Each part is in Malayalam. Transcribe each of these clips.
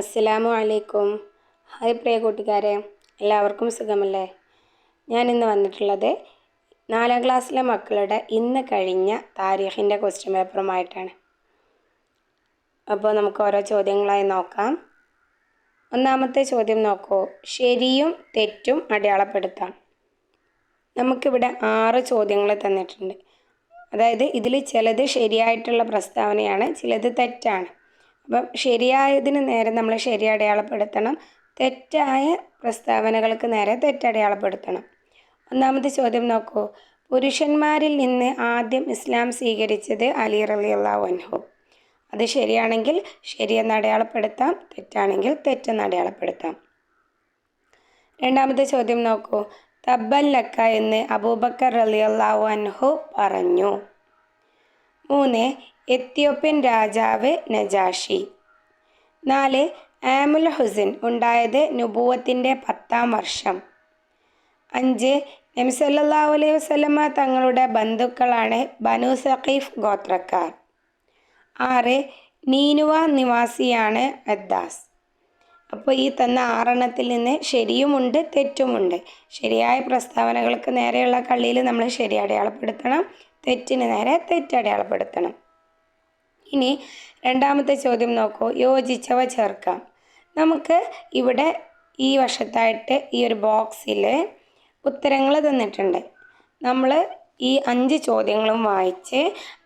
അസ്സലാമു അലൈക്കും ഹായ് പ്രിയ കൂട്ടുകാരെ എല്ലാവർക്കും സുഖമല്ലേ? ഞാൻ ഇന്ന് വന്നിട്ടുള്ളത് നാലാം ക്ലാസ്സിലെ മക്കളുടെ ഇന്ന് കഴിഞ്ഞ താരീഖിന്റെ ക്വസ്റ്റ്യൻ പേപ്പറുമായിട്ടാണ് അപ്പോൾ നമുക്ക് ഓരോ ചോദ്യങ്ങളായി നോക്കാം. ഒന്നാമത്തെ ചോദ്യം നോക്കൂ. ശരിയും തെറ്റും അടയാളപ്പെടുത്താം. നമുക്കിവിടെ ആറ് ചോദ്യങ്ങൾ തന്നിട്ടുണ്ട്. അതായത് ഇതിൽ ചിലത് ശരിയായിട്ടുള്ള പ്രസ്താവനയാണ് ചിലത് തെറ്റാണ്. അപ്പം ശരിയായതിന് നേരെ നമ്മൾ ശരി അടയാളപ്പെടുത്തണം. തെറ്റായ പ്രസ്താവനകൾക്ക് നേരെ തെറ്റടയാളപ്പെടുത്തണം ഒന്നാമത്തെ ചോദ്യം നോക്കൂ. പുരുഷന്മാരിൽ നിന്ന് ആദ്യം ഇസ്ലാം സ്വീകരിച്ചത് അലി റളിയല്ലാഹു അൻഹു. അത് ശരിയാണെങ്കിൽ ശരിയെന്ന് അടയാളപ്പെടുത്താം. തെറ്റാണെങ്കിൽ തെറ്റെന്ന് അടയാളപ്പെടുത്താം. രണ്ടാമത്തെ ചോദ്യം നോക്കൂ. തബല്ലക്ക ലക്ക എന്ന് അബൂബക്കർ റളിയല്ലാഹു അൻഹു പറഞ്ഞു. മൂന്ന് എത്യോപ്യൻ രാജാവ് നജാഷി. നാല് ആമുൽ ഹുസിൻ ഉണ്ടായത് നുബൂവത്തിന്റെ പത്താം വർഷം. അഞ്ച് നബി അലൈഹി വസല്ലമ തങ്ങളുടെ ബന്ധുക്കളാണ് ബനു സഖീഫ് ഗോത്രക്കാർ. ആറ് നീനുവ നിവാസിയാണ് അദ്ദാസ്. അപ്പോൾ ഈ തന്ന ആറെണ്ണത്തിൽ നിന്ന് ശരിയുമുണ്ട് തെറ്റുമുണ്ട്. ശരിയായ പ്രസ്താവനകൾക്ക് നേരെയുള്ള കള്ളിയിൽ നമ്മൾ ശരി അടയാളപ്പെടുത്തണം തെറ്റിന് നേരെ തെറ്റടയാളപ്പെടുത്തണം ഇനി രണ്ടാമത്തെ ചോദ്യം നോക്കൂ. യോജിച്ചവ ചേർക്കാം. നമുക്ക് ഇവിടെ ഈ വശത്തായിട്ട് ഈ ഒരു ബോക്സിൽ ഉത്തരങ്ങൾ തന്നിട്ടുണ്ട്. നമ്മൾ ഈ അഞ്ച് ചോദ്യങ്ങളും വായിച്ച്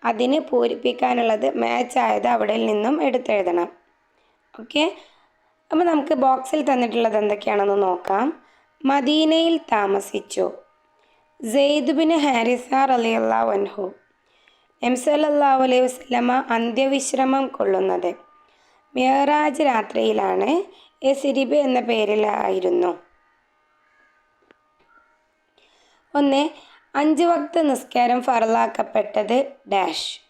അതിന് പൂരിപ്പിക്കാനുള്ളത് മാച്ചായത് അവിടെ നിന്നും എടുത്തെഴുതണം. ഓക്കെ അപ്പോൾ നമുക്ക് ബോക്സിൽ തന്നിട്ടുള്ളത് എന്തൊക്കെയാണെന്ന് നോക്കാം. മദീനയിൽ താമസിച്ചു. സെയ്ദുബിന് ഹാരിസ റലിയല്ലാ വൻഹു സല്ലാ അലൈഹി വസ്ലമ അന്ത്യവിശ്രമം കൊള്ളുന്നത്. മിയറാജ് രാത്രിയിലാണ് എ സിരിബ് എന്ന പേരിലായിരുന്നു. ഒന്ന് അഞ്ച് വക്ത നിസ്കാരം ഫറലാക്കപ്പെട്ടത് ഡാഷ്.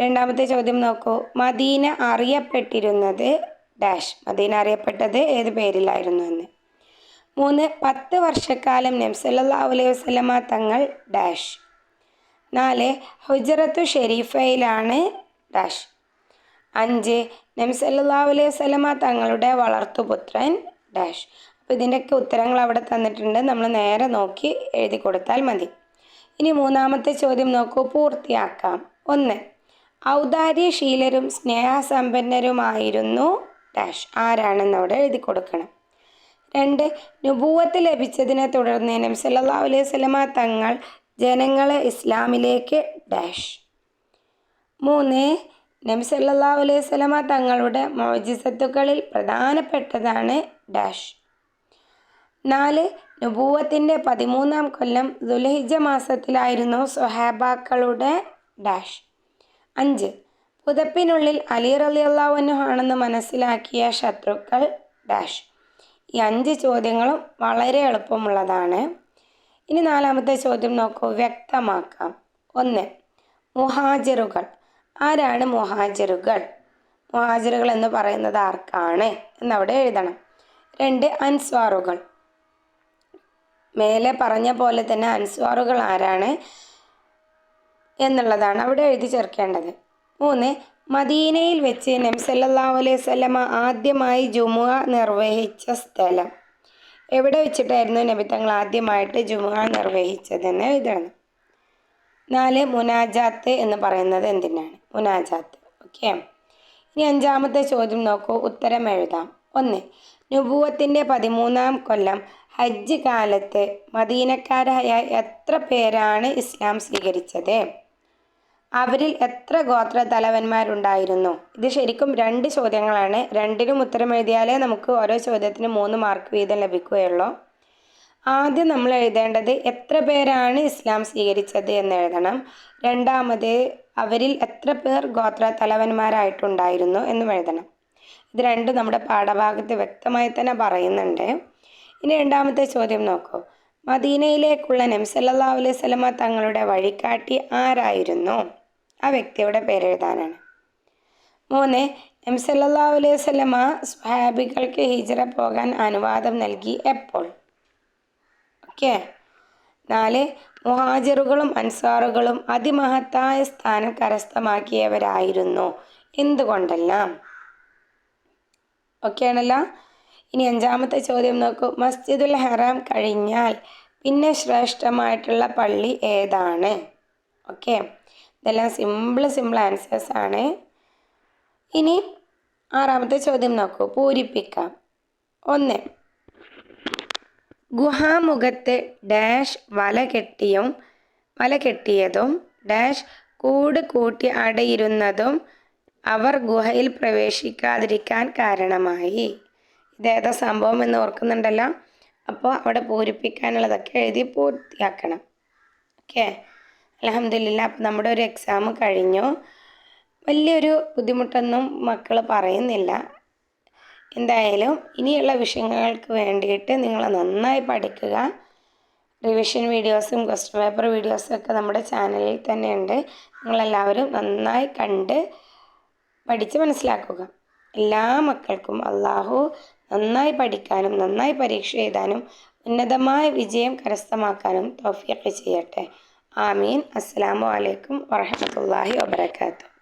രണ്ടാമത്തെ ചോദ്യം നോക്കൂ. മദീന അറിയപ്പെട്ടിരുന്നത് ഡാഷ്. മദീന അറിയപ്പെട്ടത് ഏത് പേരിലായിരുന്നു എന്ന്. മൂന്ന് പത്ത് വർഷക്കാലം നംസല്ലാ അലൈഹി വസ്ലമ തങ്ങൾ ഡാഷ്. നാല് ഹുജറത്തു ഷെരീഫയിലാണ് ഡാഷ്. അഞ്ച് നംസല്ലാ അലൈഹി വസ്ലമ തങ്ങളുടെ വളർത്തുപുത്രൻ ഡാഷ്. അപ്പോൾ ഇതിന്റെയൊക്കെ ഉത്തരങ്ങൾ അവിടെ തന്നിട്ടുണ്ട്. നമ്മൾ നേരെ നോക്കി എഴുതി കൊടുത്താൽ മതി. ഇനി മൂന്നാമത്തെ ചോദ്യം നോക്കൂ. പൂർത്തിയാക്കാം. ഒന്ന് ഔദാര്യശീലരും സ്നേഹസമ്പന്നരുമായിരുന്നു ഡാഷ്. ആരാണെന്ന് അവിടെ എഴുതി കൊടുക്കണം. രണ്ട് നുപൂവത്ത് ലഭിച്ചതിനെ തുടർന്ന് നബി സല്ലല്ലാഹു അലൈഹി വസല്ലമ തങ്ങൾ ജനങ്ങളെ ഇസ്ലാമിലേക്ക് ഡാഷ്. മൂന്ന് നബി സല്ലല്ലാഹു അലൈഹി സ്വലമ തങ്ങളുടെ മോജിസത്തുക്കളിൽ പ്രധാനപ്പെട്ടതാണ് ഡാഷ്. നാല് നുപൂവത്തിന്റെ പതിമൂന്നാം കൊല്ലം ദുലഹിജ മാസത്തിലായിരുന്നു സ്വഹാബാക്കളുടെ ഡാഷ്. അഞ്ച് പുതപ്പിനുള്ളിൽ അലി റലിയല്ലാവുന്നു ആണെന്ന് മനസ്സിലാക്കിയ ശത്രുക്കൾ ഡാഷ്. ഈ അഞ്ച് ചോദ്യങ്ങളും വളരെ എളുപ്പമുള്ളതാണ്. ഇനി നാലാമത്തെ ചോദ്യം നോക്കൂ. വ്യക്തമാക്കാം. ഒന്ന് മുഹാജറുകൾ. ആരാണ് മുഹാജറുകൾ? മുഹാജറുകൾ എന്ന് പറയുന്നത് ആർക്കാണ് എന്നവിടെ എഴുതണം. രണ്ട് അൻസ്വാറുകൾ. മേലെ പറഞ്ഞ പോലെ തന്നെ അൻസ്വാറുകൾ ആരാണ് എന്നുള്ളതാണ് അവിടെ എഴുതി ചേർക്കേണ്ടത്. മൂന്ന് മദീനയിൽ വെച്ച് നബി സല്ലല്ലാഹു അലൈഹി വസല്ലമ ആദ്യമായി ജുമുഅ നിർവഹിച്ച സ്ഥലം. എവിടെ വെച്ചിട്ടായിരുന്നു നബി തങ്ങൾ ആദ്യമായിട്ട് ജുമുഅ നിർവഹിച്ചതെന്ന് എഴുതണം. നാല് മുനാജാത്ത് എന്ന് പറയുന്നത് എന്തിനാണ്? മുനാജാത്ത്. ഓക്കെ. ഇനി അഞ്ചാമത്തെ ചോദ്യം നോക്കൂ. ഉത്തരം എഴുതാം. ഒന്ന് നുബൂവത്തിന്റെ പതിമൂന്നാം കൊല്ലം ഹജ്ജ് കാലത്ത് മദീനക്കാരായ എത്ര പേരാണ് ഇസ്ലാം സ്വീകരിച്ചത്? അവരിൽ എത്ര ഗോത്ര തലവന്മാരുണ്ടായിരുന്നു ഇത് ശരിക്കും രണ്ട് ചോദ്യങ്ങളാണ്. രണ്ടിനും ഉത്തരം എഴുതിയാലേ നമുക്ക് ഓരോ ചോദ്യത്തിന് മൂന്ന് മാർക്ക് വീതം ലഭിക്കുകയുള്ളൂ. ആദ്യം നമ്മൾ എഴുതേണ്ടത് എത്ര പേരാണ് ഇസ്ലാം സ്വീകരിച്ചത് എന്ന് എഴുതണം. രണ്ടാമത് അവരിൽ എത്ര പേർ ഗോത്ര തലവന്മാരായിട്ടുണ്ടായിരുന്നു എന്നും എഴുതണം. ഇത് രണ്ടും നമ്മുടെ പാഠഭാഗത്ത് വ്യക്തമായി തന്നെ പറയുന്നുണ്ട്. ഇനി രണ്ടാമത്തെ ചോദ്യം നോക്കൂ. മദീനയിലേക്കുള്ള നംസല്ലാ അലൈഹി സ്വലമ തങ്ങളുടെ വഴികാട്ടി ആരായിരുന്നു? ആ വ്യക്തിയുടെ പേരെഴുതാനാണ്. മൂന്ന് നംസല്ലാ അലൈഹി സ്വലമ സ്വഹാബികൾക്ക് ഹിജറ പോകാൻ അനുവാദം നൽകി എപ്പോൾ? ഓക്കെ. നാല് മുഹാജിറുകളും അൻസാറുകളും അതിമഹത്തായ സ്ഥാനം കരസ്ഥമാക്കിയവരായിരുന്നു. എന്തുകൊണ്ടെല്ലാം? ഓക്കെ ആണല്ലോ ഇനി അഞ്ചാമത്തെ ചോദ്യം നോക്കൂ. മസ്ജിദുൽ ഹറാം കഴിഞ്ഞാൽ പിന്നെ ശ്രേഷ്ഠമായിട്ടുള്ള പള്ളി ഏതാണ്? ഓക്കെ. ഇതെല്ലാം സിമ്പിൾ സിമ്പിൾ ആൻസേഴ്സ് ആണ്. ഇനി ആറാമത്തെ ചോദ്യം നോക്കൂ. പൂരിപ്പിക്കാം. ഒന്ന്. ഗുഹാമുഖത്ത് ഡാഷ് വല കെട്ടിയും വല കെട്ടിയതും ഡാഷ് കൂട് കൂട്ടി അടയിരുന്നതും അവർ ഗുഹയിൽ പ്രവേശിക്കാതിരിക്കാൻ കാരണമായി. ഇതേതാ സംഭവം എന്ന് ഓർക്കുന്നുണ്ടല്ലോ. അപ്പോൾ അവിടെ പൂരിപ്പിക്കാനുള്ളതൊക്കെ എഴുതി പൂർത്തിയാക്കണം. ഓക്കെ? അലഹമില്ല അപ്പം നമ്മുടെ ഒരു എക്സാം കഴിഞ്ഞു. വലിയൊരു ബുദ്ധിമുട്ടൊന്നും മക്കൾ പറയുന്നില്ല. എന്തായാലും ഇനിയുള്ള വിഷയങ്ങൾക്ക് വേണ്ടിയിട്ട് നിങ്ങൾ നന്നായി പഠിക്കുക. റിവിഷൻ വീഡിയോസും ക്വസ്റ്റ്യൻ പേപ്പർ വീഡിയോസും ഒക്കെ നമ്മുടെ ചാനലിൽ തന്നെയുണ്ട് നിങ്ങളെല്ലാവരും നന്നായി കണ്ട് പഠിച്ച് മനസ്സിലാക്കുക. എല്ലാ മക്കൾക്കും അള്ളാഹു നന്നായി പഠിക്കാനും നന്നായി പരീക്ഷ എഴുതാനും ഉന്നതമായ വിജയം കരസ്ഥമാക്കാനും തൗഫീഖ് ചെയ്യട്ടെ. ആമീൻ. അസ്സലാമു അലൈക്കും വറഹമത്തല്ലാഹി വബർക്കാത്തു